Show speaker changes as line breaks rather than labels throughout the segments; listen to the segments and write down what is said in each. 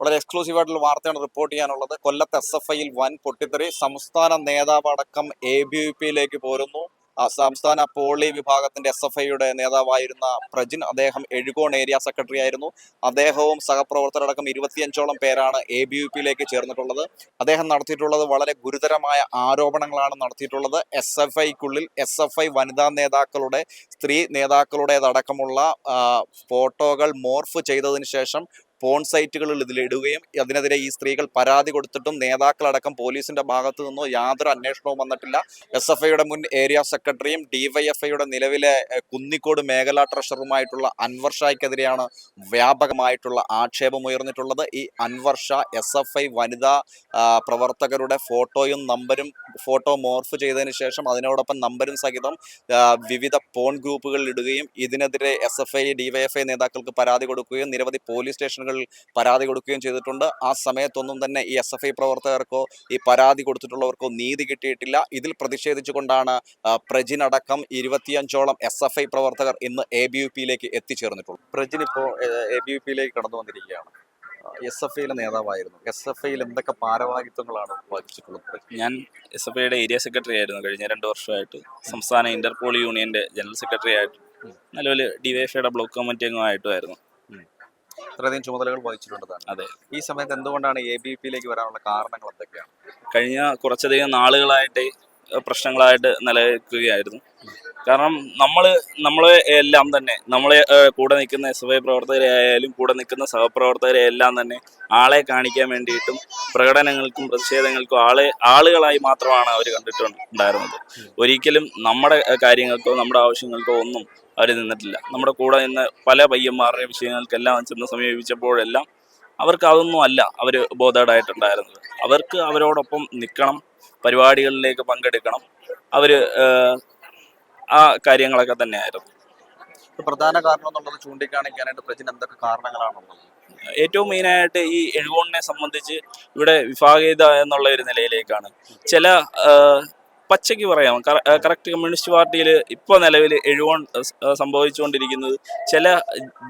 വളരെ എക്സ്ക്ലൂസീവ് ആയിട്ടുള്ള വാർത്തയാണ് റിപ്പോർട്ട് ചെയ്യാനുള്ളത്. കൊല്ലത്ത് എസ് എഫ് ഐയിൽ വൻ പൊട്ടിത്തെറി. സംസ്ഥാന നേതാവ് അടക്കം എ ബി വി പിയിലേക്ക് പോരുന്നു. സംസ്ഥാന പോളി വിഭാഗത്തിന്റെ എസ് എഫ് ഐയുടെ നേതാവായിരുന്ന പ്രജിൻ. അദ്ദേഹം എഴുകോൺ ഏരിയ സെക്രട്ടറി ആയിരുന്നു. അദ്ദേഹവും സഹപ്രവർത്തകരടക്കം ഇരുപത്തിയഞ്ചോളം പേരാണ് എ ബി യു പിയിലേക്ക് ചേർന്നിട്ടുള്ളത്. അദ്ദേഹം നടത്തിയിട്ടുള്ളത് വളരെ ഗുരുതരമായ ആരോപണങ്ങളാണ് നടത്തിയിട്ടുള്ളത്. എസ് എഫ് ഐക്കുള്ളിൽ എസ് എഫ് ഐ വനിതാ നേതാക്കളുടെ സ്ത്രീ നേതാക്കളുടേതടക്കമുള്ള ഫോട്ടോകൾ മോർഫ് ചെയ്തതിന് ശേഷം പോൺ സൈറ്റുകളിൽ ഇതിലിടുകയും അതിനെതിരെ ഈ സ്ത്രീകൾ പരാതി കൊടുത്തിട്ടും നേതാക്കളടക്കം പോലീസിന്റെ ഭാഗത്തു നിന്നോ യാതൊരു അന്വേഷണവും വന്നിട്ടില്ല. എസ് എഫ് ഐയുടെ മുൻ ഏരിയ സെക്രട്ടറിയും ഡിവൈഎഫ്ഐയുടെ നിലവിലെ കുന്നിക്കോട് മേഖലാ ട്രഷറുമായിട്ടുള്ള അൻവർ ഷായ്ക്കെതിരെയാണ് വ്യാപകമായിട്ടുള്ള ആക്ഷേപം ഉയർന്നിട്ടുള്ളത്. ഈ Anvar Sha S F I വനിതാ പ്രവർത്തകരുടെ ഫോട്ടോയും നമ്പരും ഫോട്ടോ മോർഫ് ചെയ്തതിന് ശേഷം അതിനോടൊപ്പം നമ്പരും സഹിതം വിവിധ പോൺ ഗ്രൂപ്പുകളിൽ ഇടുകയും ഇതിനെതിരെ എസ് എഫ് ഐ ഡിവൈഎഫ്ഐ നേതാക്കൾക്ക് പരാതി കൊടുക്കുകയും നിരവധി പോലീസ് സ്റ്റേഷനുകളിൽ പരാതി കൊടുക്കുകയും ചെയ്തിട്ടുണ്ട്. ആ സമയത്തൊന്നും തന്നെ ഈ എസ് എഫ് ഐ പ്രവർത്തകർക്കോ ഈ പരാതി കൊടുത്തിട്ടുള്ളവർക്കോ നീതി കിട്ടിയിട്ടില്ല. ഇതിൽ പ്രതിഷേധിച്ചുകൊണ്ടാണ് പ്രജിനടക്കം പ്രജിൻ അടക്കം ഇരുപത്തിയഞ്ചോളം എസ് എഫ് ഐ പ്രവർത്തകർ ഇന്ന് എ ബി യു പിയിലേക്ക് എത്തിച്ചേർന്നിട്ടുള്ളൂ പ്രജിൻ ഇപ്പോൾ എ ബി യു പിയിലേക്ക് കടന്നു വന്നിരിക്കുകയാണ് എസ് എഫ് ഐയിലെ നേതാവായിരുന്നു. എസ് എഫ് ഐയിൽ എന്തൊക്കെ ഭാരവാഹിത്വങ്ങളാണ് വഹിച്ചിട്ടുള്ളത് പ്രജിൻ?
ഞാൻ എസ് എഫ് ഐയുടെ ഏരിയ സെക്രട്ടറി ആയിരുന്നു കഴിഞ്ഞ രണ്ട് വർഷമായിട്ട്. സംസ്ഥാന ഇന്റർപോൾ യൂണിയന്റെ ജനറൽ സെക്രട്ടറി ആയിട്ട്. നിലവിൽ ഡിവൈഎഫ്ഐയുടെ ബ്ലോക്ക് കമ്മിറ്റി അംഗമായിട്ടുമായിരുന്നു
ഇത്രയധികം ചുമതലകൾ വഹിച്ചിട്ടുണ്ടതാണ്.
അതെ.
ഈ സമയത്ത് എന്തുകൊണ്ടാണ് എ ബി പിയിലേക്ക് വരാനുള്ള കാരണങ്ങൾ എന്തൊക്കെയാണ്?
കഴിഞ്ഞ കുറച്ചധികം നാളുകളായിട്ട് പ്രശ്നങ്ങളായിട്ട് നിലനിൽക്കുകയായിരുന്നു. കാരണം നമ്മൾ നമ്മളെ എല്ലാം തന്നെ നമ്മളെ കൂടെ നിൽക്കുന്ന എസ് എഫ് ഐ പ്രവർത്തകരെ ആയാലും കൂടെ നിൽക്കുന്ന സഹപ്രവർത്തകരെ എല്ലാം തന്നെ ആളെ കാണിക്കാൻ വേണ്ടിയിട്ടും പ്രകടനങ്ങൾക്കും പ്രതിഷേധങ്ങൾക്കും ആളെ ആളുകളായി മാത്രമാണ് അവർ കണ്ടിട്ടുണ്ടായിരുന്നത്. ഒരിക്കലും നമ്മുടെ കാര്യങ്ങൾക്കോ നമ്മുടെ ആവശ്യങ്ങൾക്കോ ഒന്നും അവർ നിന്നിട്ടില്ല. നമ്മുടെ കൂടെ നിന്ന് പല പയ്യന്മാരുടെ വിഷയങ്ങൾക്കെല്ലാം ചെന്ന് സമീപിച്ചപ്പോഴെല്ലാം അവർക്ക് അതൊന്നും അല്ല അവർ ബോധേഡായിട്ടുണ്ടായിരുന്നത് അവർക്ക് അവരോടൊപ്പം നിൽക്കണം പരിപാടികളിലേക്ക് പങ്കെടുക്കണം. അവർ ആ കാര്യങ്ങളൊക്കെ തന്നെയായിരുന്നു.
പ്രധാന കാരണം എന്നുള്ളത് ചൂണ്ടിക്കാണിക്കാനായിട്ട് പ്രജിന് എന്തൊക്കെ കാരണങ്ങളാണുള്ളത്
ഏറ്റവും മെയിനായിട്ട് ഈ എഴുകോണിനെ സംബന്ധിച്ച് ഇവിടെ വിഭാഗീയത എന്നുള്ള ഒരു നിലയിലേക്കാണ്. ചില പച്ചയ്ക്ക് പറയാം. കറക്റ്റ് കമ്മ്യൂണിസ്റ്റ് പാർട്ടിയിൽ ഇപ്പോൾ നിലവിൽ എഴുകോൺ ആ, സംഭവിച്ചുകൊണ്ടിരിക്കുന്നത് ചില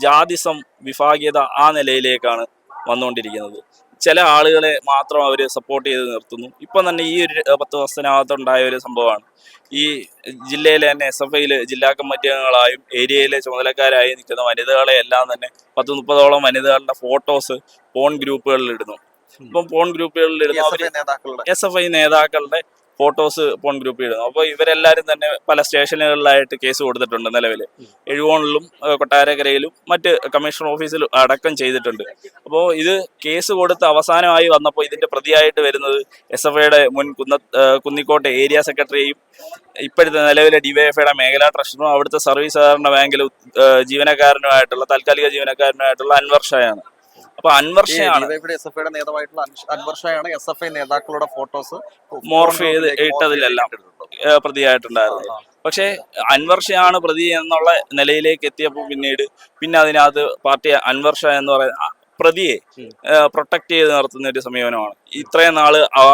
ജാതിസം വിഭാഗീയത ആ നിലയിലേക്കാണ് വന്നുകൊണ്ടിരിക്കുന്നത്. ചില ആളുകളെ മാത്രം അവർ സപ്പോർട്ട് ചെയ്ത് നിർത്തുന്നു. ഇപ്പം തന്നെ ഈ ഒരു പത്ത് ദിവസത്തിനകത്തുണ്ടായ ഒരു സംഭവമാണ്. ഈ ജില്ലയിലെ തന്നെ എസ് എഫ് ഐയിൽ ജില്ലാ കമ്മിറ്റി അംഗങ്ങളായും ഏരിയയിലെ ചുമതലക്കാരായി നിൽക്കുന്ന വനിതകളെ എല്ലാം തന്നെ പത്ത് മുപ്പതോളം വനിതകളുടെ ഫോട്ടോസ് ഫോൺ ഗ്രൂപ്പുകളിൽ ഇടുന്നു. ഇപ്പം ഫോൺ ഗ്രൂപ്പുകളിൽ ഇടുന്നു
എസ് എഫ് ഐ നേതാക്കളുടെ
ഫോട്ടോസ് പോൺ ഗ്രൂപ്പ് ഇടുന്നു. അപ്പോൾ ഇവരെല്ലാവരും തന്നെ പല സ്റ്റേഷനുകളിലായിട്ട് കേസ് കൊടുത്തിട്ടുണ്ട് നിലവിൽ എഴുകോണിലും കൊട്ടാരക്കരയിലും മറ്റ് കമ്മീഷൻ ഓഫീസിലും അടക്കം ചെയ്തിട്ടുണ്ട്. അപ്പോൾ ഇത് കേസ് കൊടുത്ത് അവസാനമായി വന്നപ്പോൾ ഇതിന്റെ പ്രതിയായിട്ട് വരുന്നത് എസ് എഫ് ഐയുടെ മുൻ കുന്ന കുന്നിക്കോട്ടെ ഏരിയ സെക്രട്ടറിയും ഇപ്പോഴത്തെ നിലവിലെ ഡിവൈഎഫ്ഐയുടെ മേഖലാ ട്രഷറും അവിടുത്തെ സർവീസ് സഹകരണ ബാങ്കിലെ ജീവനക്കാരനുമായിട്ടുള്ള താൽക്കാലിക ജീവനക്കാരനുമായിട്ടുള്ള അൻവർ ഷായാണ്. അപ്പൊ അൻവർഷയാണ്
എസ് എഫ് ഐയുടെ നേതാവായിട്ടുള്ള അൻവർഷയാണ് അൻവർ ഷായാണ് എസ് എഫ് ഐ നേതാക്കളുടെ ഫോട്ടോസ്
മോർഫ് ചെയ്ത് ഇട്ടതിലെല്ലാം പ്രതിയായിട്ടുണ്ടായിരുന്നു പ്രതിയായിട്ടുണ്ടായിരുന്നത്. പക്ഷേ അൻവർ ഷായാണ് പ്രതി എന്നുള്ള നിലയിലേക്ക് എത്തിയപ്പോൾ പിന്നീട് പിന്നെ അതിനകത്ത് പാർട്ടി അൻവർഷ ഷാ എന്ന് പറയുന്ന പ്രതിയെ. പ്രൊട്ടക്ട് ചെയ്ത് നടത്തുന്ന ഒരു സമീപനമാണ് ഇത്രയും നാൾ ആ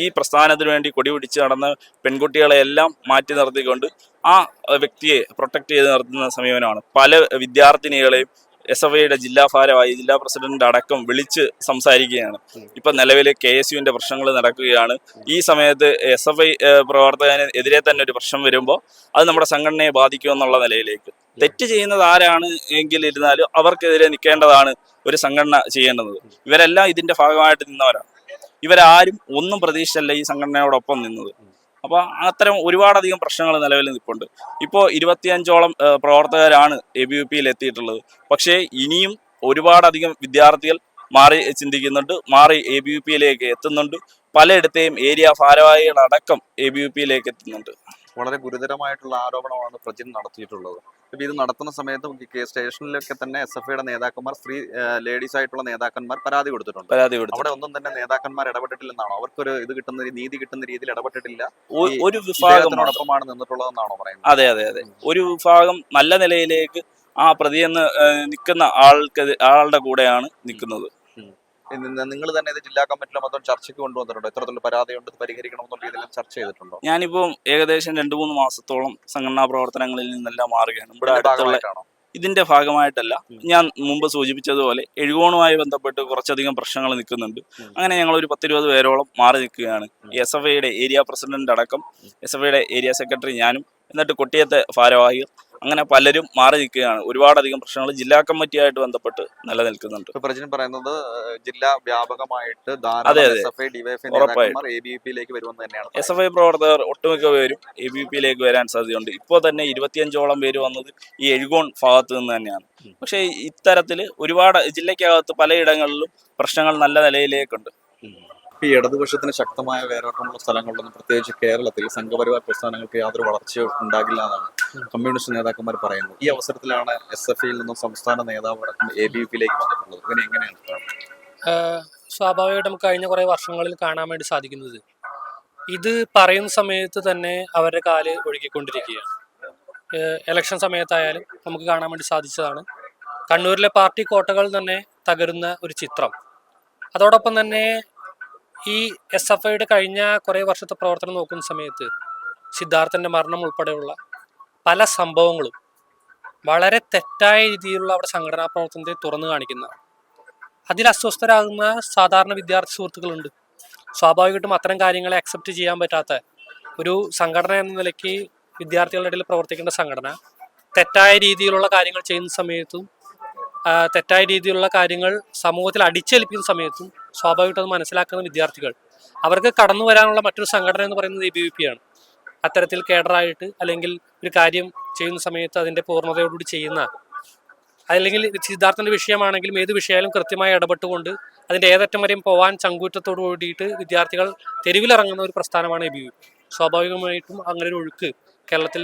ഈ പ്രസ്ഥാനത്തിന് വേണ്ടി കൊടി പിടിച്ച് നടന്ന പെൺകുട്ടികളെ എല്ലാം മാറ്റി നിർത്തിക്കൊണ്ട് ആ വ്യക്തിയെ പ്രൊട്ടക്ട് ചെയ്ത് നടത്തുന്ന സമീപനമാണ് പല വിദ്യാർത്ഥിനികളെയും എസ് എഫ് ഐയുടെ ജില്ലാ ഭാരവാഹി ജില്ലാ പ്രസിഡന്റ് അടക്കം വിളിച്ച് സംസാരിക്കുകയാണ്. ഇപ്പൊ നിലവിൽ കെ എസ് യുവിന്റെ പ്രശ്നങ്ങൾ നടക്കുകയാണ്. ഈ സമയത്ത് എസ് എഫ് ഐ പ്രവർത്തകന് എതിരെ തന്നെ ഒരു പ്രശ്നം വരുമ്പോൾ അത് നമ്മുടെ സംഘടനയെ ബാധിക്കുമെന്നുള്ള നിലയിലേക്ക്. തെറ്റ് ചെയ്യുന്നത് ആരാണ് എങ്കിൽ ഇരുന്നാലും അവർക്കെതിരെ നിൽക്കേണ്ടതാണ് ഒരു സംഘടന ചെയ്യേണ്ടത്. ഇവരെല്ലാം ഇതിന്റെ ഭാഗമായിട്ട് നിന്നവരാണ്. ഇവരാരും ഒന്നും പ്രതീക്ഷിച്ചല്ല ഈ സംഘടനയോടൊപ്പം നിന്നത്. അപ്പൊ അത്തരം ഒരുപാടധികം പ്രശ്നങ്ങൾ നിലവിൽ നിൽപ്പുണ്ട്. ഇപ്പോൾ ഇരുപത്തിയഞ്ചോളം പ്രവർത്തകരാണ് എ ബി യു പിയിൽ എത്തിയിട്ടുള്ളത്. പക്ഷേ ഇനിയും ഒരുപാടധികം വിദ്യാർത്ഥികൾ മാറി ചിന്തിക്കുന്നുണ്ട് മാറി എ ബി യു പിയിലേക്ക് എത്തുന്നുണ്ട്. പലയിടത്തെയും ഏരിയ ഭാരവാഹികളടക്കം എ ബി യു പിയിലേക്ക് എത്തുന്നുണ്ട്.
വളരെ ഗുരുതരമായിട്ടുള്ള ആരോപണമാണ് പ്രജിൻ നടത്തിയിട്ടുള്ളത്. ഇപ്പൊ ഇത് നടത്തുന്ന സമയത്ത് സ്റ്റേഷനിലൊക്കെ തന്നെ എസ് എഫ് ഐയുടെ നേതാക്കന്മാർ സ്ത്രീ ലേഡീസ് ആയിട്ടുള്ള നേതാക്കന്മാർ പരാതി കൊടുത്തിട്ടുണ്ട്.
പരാതി കൊടുത്തു
അവിടെ ഒന്നും തന്നെ നേതാക്കന്മാർ ഇടപെട്ടിട്ടില്ലെന്നാണോ? അവർക്കൊരു ഇത് കിട്ടുന്ന നീതി കിട്ടുന്ന രീതിയിൽ ഇടപെട്ടിട്ടില്ല.
ഒരു വിഭാഗം മാത്രം.
ഇദ്ദേഹത്തിനോടൊപ്പമാണ് നിന്നിട്ടുള്ളതെന്നാണോ പറയുന്നത്?
അതെ അതെ അതെ. ഒരു വിഭാഗം നല്ല നിലയിലേക്ക് ആ പ്രതിയെന്ന് നിൽക്കുന്ന ആൾക്ക് ആളുടെ കൂടെയാണ് നിൽക്കുന്നത്.
നിങ്ങൾ തന്നെ ഇത് ജില്ലാ കമ്മിറ്റിയിലെ മൊത്തം ചർച്ചയ്ക്ക് കൊണ്ടുവന്നിട്ടുണ്ടോ? എത്രത്തോളം പരാതിയുണ്ട് പരിഹരിക്കണമെന്നുള്ള രീതിയിൽ ചർച്ച ചെയ്തിട്ടുണ്ടോ?
ഞാനിപ്പോ ഏകദേശം രണ്ടു മൂന്ന് മാസത്തോളം സംഘടനാ പ്രവർത്തനങ്ങളിൽ നിന്നെല്ലാം മാറുകയാണ്. ഇവിടെ
ഇതിന്റെ
അടുത്തുള്ള ഇതിന്റെ ഭാഗമായിട്ടല്ല. ഞാൻ മുമ്പ് സൂചിപ്പിച്ചതുപോലെ എഴുകോണുമായി ബന്ധപ്പെട്ട് കുറച്ചധികം പ്രശ്നങ്ങൾ നിൽക്കുന്നുണ്ട്. അങ്ങനെ ഞങ്ങൾ ഒരു പത്തിരുപത് പേരോളം മാറി നിൽക്കുകയാണ്. എസ് എഫ് ഐയുടെ ഏരിയ പ്രസിഡന്റ് അടക്കം എസ് എഫ് ഐയുടെ ഏരിയ സെക്രട്ടറി ഞാനും എന്നിട്ട് കൊട്ടിയത്തെ ഭാരവാഹികൾ അങ്ങനെ പലരും മാറി നിൽക്കുകയാണ്. ഒരുപാടധികം പ്രശ്നങ്ങൾ ജില്ലാ കമ്മിറ്റിയായിട്ട് ബന്ധപ്പെട്ട് നിലനിൽക്കുന്നുണ്ട്.
പ്രജിൻ പറയുന്നത് ജില്ലാ വ്യാപകമായിട്ട്
അതെ.
എസ് എഫ് ഐ പ്രവർത്തകർ
ഒട്ടുമിക്ക
പേരും എ ബി പി യിലേക്ക് വരുമെന്ന് തന്നെയാണ്
എസ് എഫ് ഐ പ്രവർത്തകർ ഒട്ടുമിക്ക പേരും എ ബി പിയിലേക്ക് വരാൻ സാധ്യതയുണ്ട്. ഇപ്പോൾ തന്നെ ഇരുപത്തിയഞ്ചോളം പേര് വന്നത് ഈ എഴുകോൺ ഭാഗത്ത് നിന്ന് തന്നെയാണ്. പക്ഷേ ഇത്തരത്തിൽ ഒരുപാട് ജില്ലയ്ക്കകത്ത് പലയിടങ്ങളിലും പ്രശ്നങ്ങൾ നല്ല നിലയിലേക്കുണ്ട്.
ഈ ഇടതുപക്ഷത്തിന് ശക്തമായ വേരോട്ടമുള്ള സ്ഥലങ്ങളിലൊന്നും പ്രത്യേകിച്ച് കേരളത്തിൽ സംഘപരിവാർ പ്രസ്ഥാനങ്ങൾക്ക് യാതൊരു വളർച്ചയോ ഉണ്ടാകില്ല എന്നാണ് കമ്മ്യൂണിസ്റ്റ് നേതാക്കന്മാർ പറയുന്നത്. ഈ അവസരത്തിലാണ് എസ് എഫ് ഐയിൽ നിന്നും സംസ്ഥാന നേതാവ് അടക്കം എ ബി പിയിലേക്ക് വന്നിട്ടുള്ളത്. ഇതിനെ എങ്ങനെയാണ്
സ്വാഭാവികമായിട്ട് നമുക്ക് കഴിഞ്ഞ കുറേ വർഷങ്ങളിൽ കാണാൻ വേണ്ടി സാധിക്കുന്നത് ഇത് പറയുന്ന സമയത്ത് തന്നെ അവരുടെ കാൽ ഒഴുകിക്കൊണ്ടിരിക്കുകയാണ്. ഇലക്ഷൻ സമയത്തായാലും നമുക്ക് കാണാൻ വേണ്ടി സാധിച്ചതാണ്. കണ്ണൂരിലെ പാർട്ടി കോട്ടകൾ തന്നെ തകരുന്ന ഒരു ചിത്രം. അതോടൊപ്പം തന്നെ ഈ എസ് എഫ് ഐയുടെ കഴിഞ്ഞ കുറേ വർഷത്തെ പ്രവർത്തനം നോക്കുന്ന സമയത്ത് സിദ്ധാർത്ഥന്റെ മരണം ഉൾപ്പെടെയുള്ള പല സംഭവങ്ങളും വളരെ തെറ്റായ രീതിയിലുള്ള അവിടെ സംഘടനാ പ്രവർത്തനത്തെ തുറന്നു കാണിക്കുന്നതാണ്. അതിൽ അസ്വസ്ഥരാകുന്ന സാധാരണ വിദ്യാർത്ഥി സുഹൃത്തുക്കളുണ്ട്. സ്വാഭാവികമായിട്ടും അത്തരം കാര്യങ്ങളെ അക്സെപ്റ്റ് ചെയ്യാൻ പറ്റാത്ത ഒരു സംഘടന എന്ന നിലയ്ക്ക് വിദ്യാർത്ഥികളുടെ ഇടയിൽ പ്രവർത്തിക്കേണ്ട സംഘടന തെറ്റായ രീതിയിലുള്ള കാര്യങ്ങൾ ചെയ്യുന്ന സമയത്തും തെറ്റായ രീതിയിലുള്ള കാര്യങ്ങൾ സമൂഹത്തിൽ അടിച്ചേൽപ്പിക്കുന്ന സമയത്തും സ്വാഭാവികമായിട്ടും അത് മനസ്സിലാക്കുന്ന വിദ്യാർത്ഥികൾ. അവർക്ക് കടന്നു വരാനുള്ള മറ്റൊരു സംഘടന എന്ന് പറയുന്നത് എ ബി വി പി ആണ്. അത്തരത്തിൽ കേഡറായിട്ട് അല്ലെങ്കിൽ ഒരു കാര്യം ചെയ്യുന്ന സമയത്ത് അതിന്റെ പൂർണതയോടുകൂടി ചെയ്യുന്ന അല്ലെങ്കിൽ സിദ്ധാർത്ഥന്റെ വിഷയമാണെങ്കിലും ഏത് വിഷയമായാലും കൃത്യമായി ഇടപെട്ടുകൊണ്ട് അതിന്റെ ഏതറ്റം വരെയും പോവാൻ ചങ്കൂറ്റത്തോട് കൂടിയിട്ട് വിദ്യാർത്ഥികൾ തെരുവിലിറങ്ങുന്ന ഒരു പ്രസ്ഥാനമാണ് എ ബി സ്വാഭാവികമായിട്ടും അങ്ങനെ ഒരു ഒഴുക്ക് കേരളത്തിൽ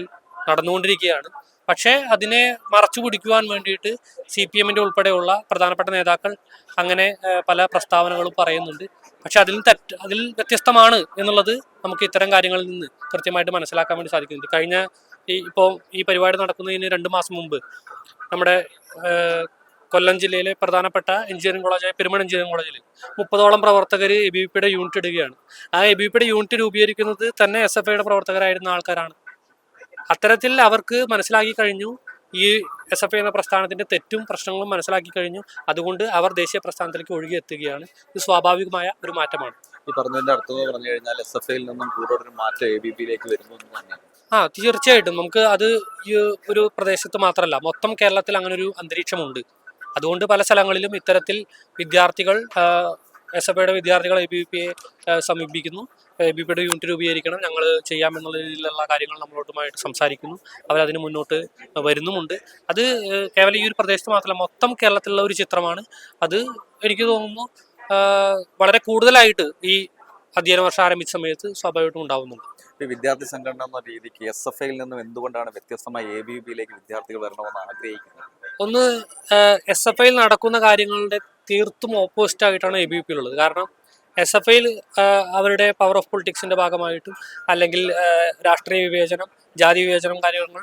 നടന്നുകൊണ്ടിരിക്കുകയാണ്. പക്ഷേ അതിനെ മറച്ചു പിടിക്കുവാൻ വേണ്ടിയിട്ട് സി പി എമ്മിന്റെ ഉൾപ്പെടെയുള്ള പ്രധാനപ്പെട്ട നേതാക്കൾ അങ്ങനെ പല പ്രസ്താവനകളും പറയുന്നുണ്ട്. പക്ഷെ അതിൽ തെറ്റ് അതിൽ വ്യത്യസ്തമാണ് എന്നുള്ളത് നമുക്ക് ഇത്തരം കാര്യങ്ങളിൽ നിന്ന് കൃത്യമായിട്ട് മനസ്സിലാക്കാൻ വേണ്ടി സാധിക്കുന്നുണ്ട്. കഴിഞ്ഞ ഈ ഇപ്പോൾ ഈ പരിപാടി നടക്കുന്നതിന് രണ്ട് മാസം മുമ്പ് നമ്മുടെ കൊല്ലം ജില്ലയിലെ പ്രധാനപ്പെട്ട എഞ്ചിനീയറിംഗ് കോളേജായ പെരുമൺ എഞ്ചിനീയറിംഗ് കോളേജിൽ മുപ്പതോളം പ്രവർത്തകർ എ ബി പിയുടെ യൂണിറ്റ് ഇടുകയാണ്. ആ എ ബി പിയുടെ യൂണിറ്റ് രൂപീകരിക്കുന്നത് തന്നെ എസ് എഫ് ഐയുടെ പ്രവർത്തകരായിരുന്ന ആൾക്കാരാണ്. അത്തരത്തിൽ അവർക്ക് മനസ്സിലാക്കി കഴിഞ്ഞു. ഈ എസ് എഫ് ഐ എന്ന പ്രസ്ഥാനത്തിന്റെ തെറ്റും പ്രശ്നങ്ങളും മനസ്സിലാക്കി കഴിഞ്ഞു. അതുകൊണ്ട് അവർ ദേശീയ പ്രസ്ഥാനത്തിലേക്ക് ഒഴുകിയെത്തുകയാണ് ഇത് സ്വാഭാവികമായ ഒരു മാറ്റമാണ്.
ഈ പറഞ്ഞതിന്റെ അർത്ഥം പറഞ്ഞു കഴിഞ്ഞാൽ എസ് എഫ് ഐയിൽ നിന്നും കൂടുതൽ ഒരു മാറ്റം എ ബി പിയിലേക്ക് വരുന്നു തന്നെയാണ്.
ആ തീർച്ചയായിട്ടും. നമുക്ക് അത് ഈ ഒരു പ്രദേശത്ത് മാത്രമല്ല മൊത്തം കേരളത്തിൽ അങ്ങനെ ഒരു അന്തരീക്ഷമുണ്ട്. അതുകൊണ്ട് പല സ്ഥലങ്ങളിലും ഇത്തരത്തിൽ വിദ്യാർത്ഥികൾ എസ് എഫ് ഐയുടെ വിദ്യാർത്ഥികൾ എ ബി പിയെ സമീപിക്കുന്നു എ ബി പിയുടെ യൂണിറ്റ് രൂപീകരിക്കണം. ഞങ്ങൾ ചെയ്യാമെന്നുള്ള രീതിയിലുള്ള കാര്യങ്ങൾ നമ്മളോട്ടുമായിട്ട് സംസാരിക്കുന്നു. അവരതിന് മുന്നോട്ട് വരുന്നുമുണ്ട്. അത് കേവലം ഈ ഒരു പ്രദേശത്ത് മാത്രമല്ല മൊത്തം കേരളത്തിലുള്ള ഒരു ചിത്രമാണ്. അത് എനിക്ക് തോന്നുന്നു വളരെ കൂടുതലായിട്ട് ഈ അധ്യയന വർഷം ആരംഭിച്ച സമയത്ത് സ്വാഭാവികമായിട്ടും ഉണ്ടാവുന്നുണ്ട്.
വിദ്യാർത്ഥി സംഘടന എന്ന രീതിക്ക് എസ് എഫ് ഐയിൽ നിന്നും എന്തുകൊണ്ടാണ് വ്യത്യസ്തമായി എ ബി പിയിലേക്ക് വിദ്യാർത്ഥികൾ വരണമെന്ന് ആഗ്രഹിക്കുന്നത്?
ഒന്ന് എസ് എഫ് ഐയിൽ നടക്കുന്ന കാര്യങ്ങളുടെ തീർത്തും ഓപ്പോസിറ്റ് ആയിട്ടാണ് എ ബി പി ഉള്ളത് കാരണം എസ് എഫ് ഐയിൽ അവരുടെ പവർ ഓഫ് പൊളിറ്റിക്സിന്റെ ഭാഗമായിട്ടും അല്ലെങ്കിൽ രാഷ്ട്രീയ വിവേചനം ജാതി വിവേചനം കാര്യങ്ങൾ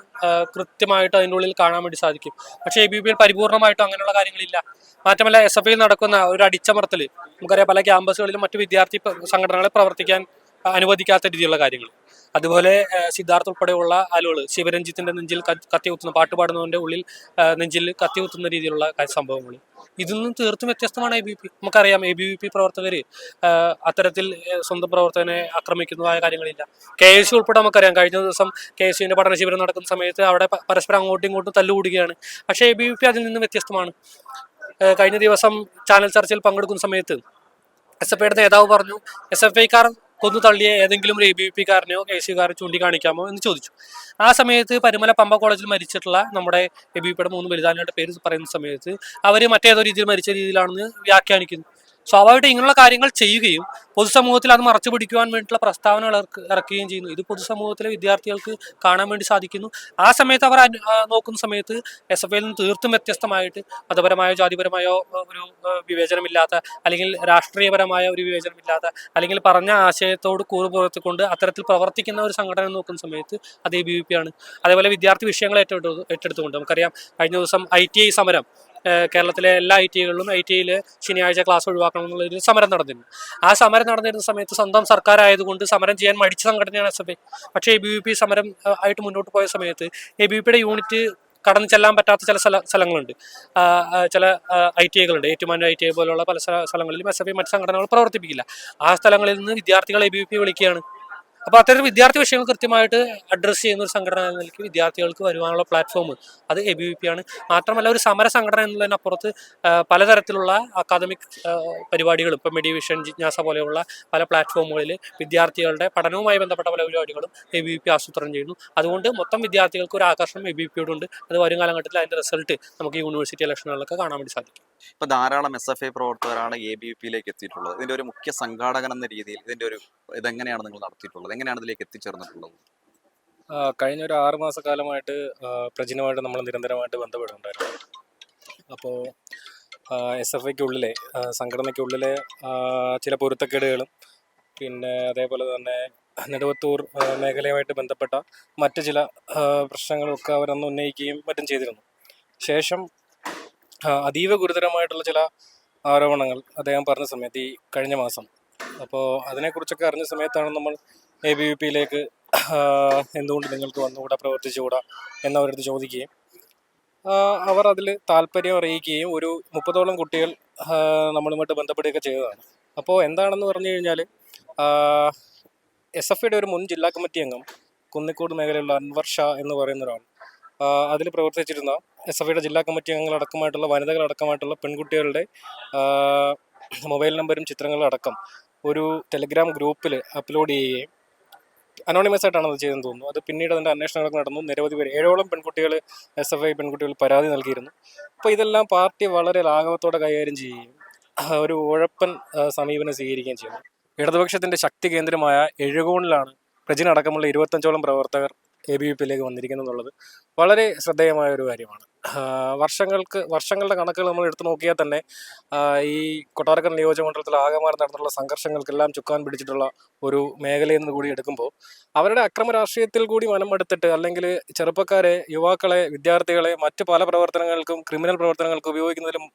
കൃത്യമായിട്ട് അതിന്റെ ഉള്ളിൽ കാണാൻ വേണ്ടി സാധിക്കും. പക്ഷേ എ ബി പിയിൽ പരിപൂർണമായിട്ടും അങ്ങനെയുള്ള കാര്യങ്ങളില്ല. മാത്രമല്ല എസ് എഫ് ഐയിൽ നടക്കുന്ന ഒരു അടിച്ചമർത്തൽ നമുക്കറിയാം പല ക്യാമ്പസുകളിലും മറ്റു വിദ്യാർത്ഥി സംഘടനകളെ പ്രവർത്തിക്കാൻ അനുവദിക്കാത്ത രീതിയിലുള്ള കാര്യങ്ങൾ. അതുപോലെ സിദ്ധാർത്ഥ ഉൾപ്പെടെയുള്ള ആളുകൾ ശിവരഞ്ജിത്തിന്റെ നെഞ്ചിൽ കത്തി- കുത്തുന്ന പാട്ട് പാടുന്നവന്റെ ഉള്ളിൽ നെഞ്ചിൽ കത്തി കുത്തുന്ന രീതിയിലുള്ള സംഭവങ്ങൾ ഇതിൽ നിന്നും തീർത്തും വ്യത്യസ്തമാണ് എ ബി പി നമുക്കറിയാം എ ബി പി പ്രവർത്തകർ അത്തരത്തിൽ സ്വന്തം പ്രവർത്തകനെ ആക്രമിക്കുന്നതായ കാര്യങ്ങളില്ല. കെ എസ് യു ഉൾപ്പെടെ നമുക്കറിയാം കഴിഞ്ഞ ദിവസം കെ എസ് യുവിന്റെ പഠന ശിബിരം നടക്കുന്ന സമയത്ത് അവിടെ പരസ്പരം അങ്ങോട്ടും ഇങ്ങോട്ടും തല്ലുകൂടുകയാണ്. പക്ഷേ എ ബി പി അതിൽ നിന്ന് വ്യത്യസ്തമാണ്. കഴിഞ്ഞ ദിവസം ചാനൽ ചർച്ചയിൽ പങ്കെടുക്കുന്ന സമയത്ത് എസ് എഫ് ഐയുടെ നേതാവ് പറഞ്ഞു എസ് എഫ് ഐക്കാർ കൊന്നു തള്ളിയ ഏതെങ്കിലും ഒരു എ ബി വി പിക്കാരനെയോ കെ സി കാരോ ചൂണ്ടിക്കാണിക്കാമോ എന്ന് ചോദിച്ചു. ആ സമയത്ത് പരുമല പമ്പ കോളേജിൽ മരിച്ചിട്ടുള്ള നമ്മുടെ എ ബി പിയുടെ മൂന്ന് ബലിദാനികളുടെ പേര് പറയുന്ന സമയത്ത് അവർ മറ്റേതോ രീതിയിൽ മരിച്ച രീതിയിലാണെന്ന് വ്യാഖ്യാനിക്കുന്നു. സ്വാഭാവികമായിട്ട് ഇങ്ങനെയുള്ള കാര്യങ്ങൾ ചെയ്യുകയും പൊതുസമൂഹത്തിൽ അത് മറച്ചു പിടിക്കുവാൻ വേണ്ടിയിട്ടുള്ള പ്രസ്താവനകൾ ഇറക്ക് ഇറക്കുകയും ചെയ്യുന്നു. ഇത് പൊതുസമൂഹത്തിലെ വിദ്യാർത്ഥികൾക്ക് കാണാൻ വേണ്ടി സാധിക്കുന്നു. ആ സമയത്ത് അവർ നോക്കുന്ന സമയത്ത് എസ് എഫ് ഐയിൽ നിന്ന് തീർത്തും വ്യത്യസ്തമായിട്ട് മതപരമായോ ജാതിപരമായോ ഒരു വിവേചനമില്ലാത്ത അല്ലെങ്കിൽ രാഷ്ട്രീയപരമായ ഒരു വിവേചനമില്ലാത്ത അല്ലെങ്കിൽ പറഞ്ഞ ആശയത്തോട് കൂറ് പുറത്തിക്കൊണ്ട് അത്തരത്തിൽ പ്രവർത്തിക്കുന്ന ഒരു സംഘടന നോക്കുന്ന സമയത്ത് അത് എ ബി വി പി ആണ്. അതേപോലെ വിദ്യാർത്ഥി വിഷയങ്ങൾ ഏറ്റെടുത്തു ഏറ്റെടുത്തുകൊണ്ട് നമുക്കറിയാം. കഴിഞ്ഞ ദിവസം ഐ ടി ഐ സമരം കേരളത്തിലെ എല്ലാ ഐ ടി ഐകളിലും ഐ ടി ഐയിൽ ശനിയാഴ്ച ക്ലാസ് ഒഴിവാക്കണം എന്നുള്ള ഒരു സമരം നടന്നിരുന്നു. ആ സമരം നടന്നിരുന്ന സമയത്ത് സ്വന്തം സർക്കാർ ആയതുകൊണ്ട് സമരം ചെയ്യാൻ മടിച്ച സംഘടനയാണ് എസ് എഫ് ഐ പക്ഷേ എ ബി വി പി സമരം ആയിട്ട് മുന്നോട്ട് പോയ സമയത്ത് എ ബി വി പിയുടെ യൂണിറ്റ് കടന്നു ചെല്ലാൻ പറ്റാത്ത ചില സ്ഥല സ്ഥലങ്ങളുണ്ട്. ചില ഐ ടി ഐകളുണ്ട്. ഏറ്റുമാനൂർ ഐ ടി ഐ പോലുള്ള പല സ്ഥല- സ്ഥലങ്ങളിലും എസ് എഫ് ഐ മറ്റ് സംഘടനകൾ പ്രവർത്തിപ്പിക്കില്ല. ആ സ്ഥലങ്ങളിൽ നിന്ന് വിദ്യാർത്ഥികളെ എ ബി പി വിളിക്കുകയാണ്. അപ്പോൾ അത്തരം വിദ്യാർത്ഥി വിഷയങ്ങൾ കൃത്യമായിട്ട് അഡ്രസ്സ് ചെയ്യുന്ന ഒരു സംഘടന എന്ന നിലയ്ക്ക് വിദ്യാർത്ഥികൾക്ക് വരുവാനുള്ള പ്ലാറ്റ്ഫോം അത് എ ബി വി പി ആണ്. മാത്രമല്ല ഒരു സമര സംഘടന എന്നുള്ളതിനപ്പുറത്ത് പലതരത്തിലുള്ള അക്കാദമിക് പരിപാടികളും ഇപ്പം മെഡിവിഷൻ ജിജ്ഞാസ പോലെയുള്ള പല പ്ലാറ്റ്ഫോമുകളിൽ വിദ്യാർത്ഥികളുടെ പഠനവുമായി ബന്ധപ്പെട്ട പല പരിപാടികളും എ ബി വി പി ആസൂത്രണം ചെയ്യുന്നു. അതുകൊണ്ട് മൊത്തം വിദ്യാർത്ഥികൾക്ക് ഒരു ആകർഷണം എ ബി വി പിയോടുണ്ട് അത് വരും കാലഘട്ടത്തിൽ അതിന്റെ റിസൾട്ട് നമുക്ക് യൂണിവേഴ്സിറ്റി ഇലക്ഷനുകളിലൊക്കെ കാണാൻ വേണ്ടി സാധിക്കും.
ഇപ്പൊ ധാരാളം എസ് എഫ് ഐ പ്രവർത്തകരാണ് എ ബി വി പിയിലേക്ക് എത്തിയിട്ടുള്ളത്. ഇതിന്റെ ഒരു മുഖ്യ സംഘാടകൻ എന്ന രീതിയിൽ ഇതിന്റെ ഒരു ഇതെങ്ങനെയാണ് നിങ്ങൾ നടത്തിയിട്ടുള്ളത്? എങ്ങനെയാണ് ഇതിലേക്ക് എത്തിച്ചേർന്നിട്ടുള്ളത്?
കഴിഞ്ഞ ഒരു ആറ് മാസക്കാലമായിട്ട് പ്രജിനുമായിട്ട് നമ്മൾ നിരന്തരമായിട്ട് ബന്ധപ്പെടുന്നുണ്ടായിരുന്നു. അപ്പോൾ എസ് എഫ് ഐക്കുള്ളിലെ സംഘടനയ്ക്കുള്ളിലെ ചില പൊരുത്തക്കേടുകളും പിന്നെ അതേപോലെ തന്നെ നെടുവത്തൂർ മേഖലയുമായിട്ട് ബന്ധപ്പെട്ട മറ്റ് ചില പ്രശ്നങ്ങളൊക്കെ അവരന്ന് ഉന്നയിക്കുകയും മറ്റും ചെയ്തിരുന്നു. ശേഷം അതീവ ഗുരുതരമായിട്ടുള്ള ചില ആരോപണങ്ങൾ അദ്ദേഹം പറഞ്ഞ സമയത്ത് ഈ കഴിഞ്ഞ മാസം അപ്പോൾ അതിനെക്കുറിച്ചൊക്കെ അറിഞ്ഞ സമയത്താണ് നമ്മൾ എ ബി വി പിയിലേക്ക് എന്തുകൊണ്ട് നിങ്ങൾക്ക് വന്നുകൂടാ പ്രവർത്തിച്ചുകൂടാ എന്നവരടുത്ത് ചോദിക്കുകയും അവർ അതിൽ താല്പര്യം അറിയിക്കുകയും ഒരു മുപ്പതോളം കുട്ടികൾ നമ്മളുമായിട്ട് ബന്ധപ്പെടുകയൊക്കെ ചെയ്തതാണ്. അപ്പോൾ എന്താണെന്ന് പറഞ്ഞു കഴിഞ്ഞാൽ എസ് എഫ് ഐയുടെ ഒരു മുൻ ജില്ലാ കമ്മിറ്റി അംഗം കുന്നിക്കോട് മേഖലയിലുള്ള അൻവർ ഷാ എന്ന് പറയുന്ന ഒരാൾ അതിൽ പ്രവർത്തിച്ചിരുന്ന എസ് എഫ് ഐയുടെ ജില്ലാ കമ്മിറ്റി അംഗങ്ങളടക്കമായിട്ടുള്ള വനിതകളടക്കമായിട്ടുള്ള പെൺകുട്ടികളുടെ മൊബൈൽ നമ്പരും ചിത്രങ്ങളും അടക്കം ഒരു ടെലിഗ്രാം ഗ്രൂപ്പിൽ അപ്ലോഡ് ചെയ്യുകയും അനോണിമസ് ആയിട്ടാണ് അത് ചെയ്തെന്ന് തോന്നുന്നു. അത് പിന്നീട് അതിന്റെ അന്വേഷണങ്ങളൊക്കെ നടന്നു. നിരവധി പേര് ഏഴോളം പെൺകുട്ടികൾ എസ് എഫ് ഐ പെൺകുട്ടികൾ പരാതി നൽകിയിരുന്നു. അപ്പോൾ ഇതെല്ലാം പാർട്ടി വളരെ ലാഘവത്തോടെ കൈകാര്യം ചെയ്യുകയും ഒരു ഉഴപ്പൻ സമീപനം സ്വീകരിക്കുകയും ചെയ്യുന്നു. ഇടതുപക്ഷത്തിന്റെ ശക്തി കേന്ദ്രമായ എഴുകോണിലാണ് പ്രജിനടക്കമുള്ള ഇരുപത്തഞ്ചോളം പ്രവർത്തകർ എ ബി വി പിയിലേക്ക് വന്നിരിക്കുന്നു എന്നുള്ളത് വളരെ ശ്രദ്ധേയമായ ഒരു കാര്യമാണ് വർഷങ്ങൾക്ക് വർഷങ്ങളുടെ കണക്കുകൾ നമ്മൾ എടുത്തു നോക്കിയാൽ തന്നെ ഈ കൊട്ടാരക്കര നിയോജകമണ്ഡലത്തിൽ ആകമാനം നടന്നിട്ടുള്ള സംഘർഷങ്ങൾക്കെല്ലാം ചുക്കാൻ പിടിച്ചിട്ടുള്ള ഒരു മേഖലയെന്ന് കൂടി എടുക്കുമ്പോൾ അവരുടെ അക്രമ രാഷ്ട്രീയത്തിൽ കൂടി മനം എടുത്തിട്ട് അല്ലെങ്കിൽ ചെറുപ്പക്കാരെ യുവാക്കളെ വിദ്യാർത്ഥികളെ മറ്റ് പല പ്രവർത്തനങ്ങൾക്കും ക്രിമിനൽ പ്രവർത്തനങ്ങൾക്കും ഉപയോഗിക്കുന്നതിലും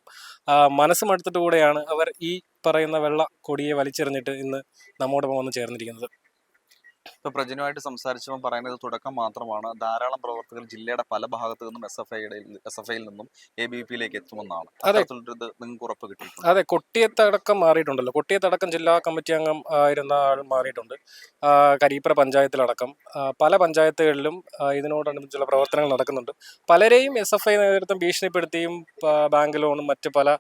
മനസ്സ് മടുത്തിട്ട് കൂടെയാണ് അവർ ഈ പറയുന്ന വെള്ള കൊടിയെ വലിച്ചെറിഞ്ഞിട്ട് ഇന്ന് നമ്മോടൊപ്പം വന്ന് ചേർന്നിരിക്കുന്നത്.
ഇപ്പൊ പ്രജനുമായിട്ട് സംസാരിച്ചപ്പോൾ പറയുന്നത് തുടക്കം മാത്രമാണ്. ധാരാളം പ്രവർത്തകർ ജില്ലയുടെ പല ഭാഗത്തു നിന്നും എസ് എഫ് ഐയുടെ എസ് എഫ് ഐയിൽ നിന്നും എ ബി പിയിലേക്ക് എത്തുമെന്നാണ്. അത്തരത്തിലൊരു നിങ്ങൾക്ക് ഉറപ്പ് കിട്ടിയിട്ടുണ്ട്?
അതെ കൊട്ടിയത്തടക്കം മാറിയിട്ടുണ്ടല്ലോ. കൊട്ടിയത്തടക്കം ജില്ലാ കമ്മിറ്റി അംഗം ആയിരുന്ന ആൾ മാറിയിട്ടുണ്ട്. കരീപ്ര പഞ്ചായത്തിലടക്കം. പല പഞ്ചായത്തുകളിലും ഇതിനോടനുബന്ധിച്ചുള്ള പ്രവർത്തനങ്ങൾ നടക്കുന്നുണ്ട്. പലരെയും എസ് എഫ് ഐ നേതൃത്വം ഭീഷണിപ്പെടുത്തിയും ബാങ്ക് ലോണും മറ്റ് പല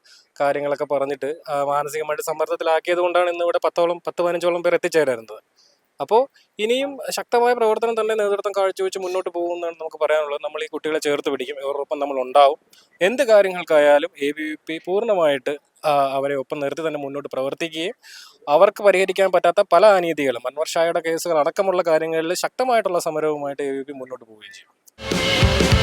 കാര്യങ്ങളൊക്കെ പറഞ്ഞിട്ട് മാനസികമായിട്ട് സമ്മർദ്ദത്തിലാക്കിയത് കൊണ്ടാണ് ഇന്ന് ഇവിടെ പത്തോളം പത്ത് പതിനഞ്ചോളം പേർ എത്തിച്ചേരുന്നത് അപ്പോൾ ഇനിയും ശക്തമായ പ്രവർത്തനം തന്നെ നേതൃത്വം കാഴ്ചവെച്ച് മുന്നോട്ട് പോകുമെന്നാണ് നമുക്ക് പറയാനുള്ളത്. നമ്മൾ ഈ കുട്ടികളെ ചേർത്ത് പിടിക്കും. ഇവരോടൊപ്പം നമ്മൾ ഉണ്ടാവും. എന്ത് കാര്യങ്ങൾക്കായാലും എ ബി വി പി പൂർണമായിട്ട് അവരെ ഒപ്പം നിർത്തി തന്നെ മുന്നോട്ട് പ്രവർത്തിക്കുകയും അവർക്ക് പരിഹരിക്കാൻ പറ്റാത്ത പല അനീതികളും അൻവർ ഷായുടെ കേസുകൾ അടക്കമുള്ള കാര്യങ്ങളിൽ ശക്തമായിട്ടുള്ള സമരവുമായിട്ട് എ ബി പി മുന്നോട്ട് പോവുകയും ചെയ്യും.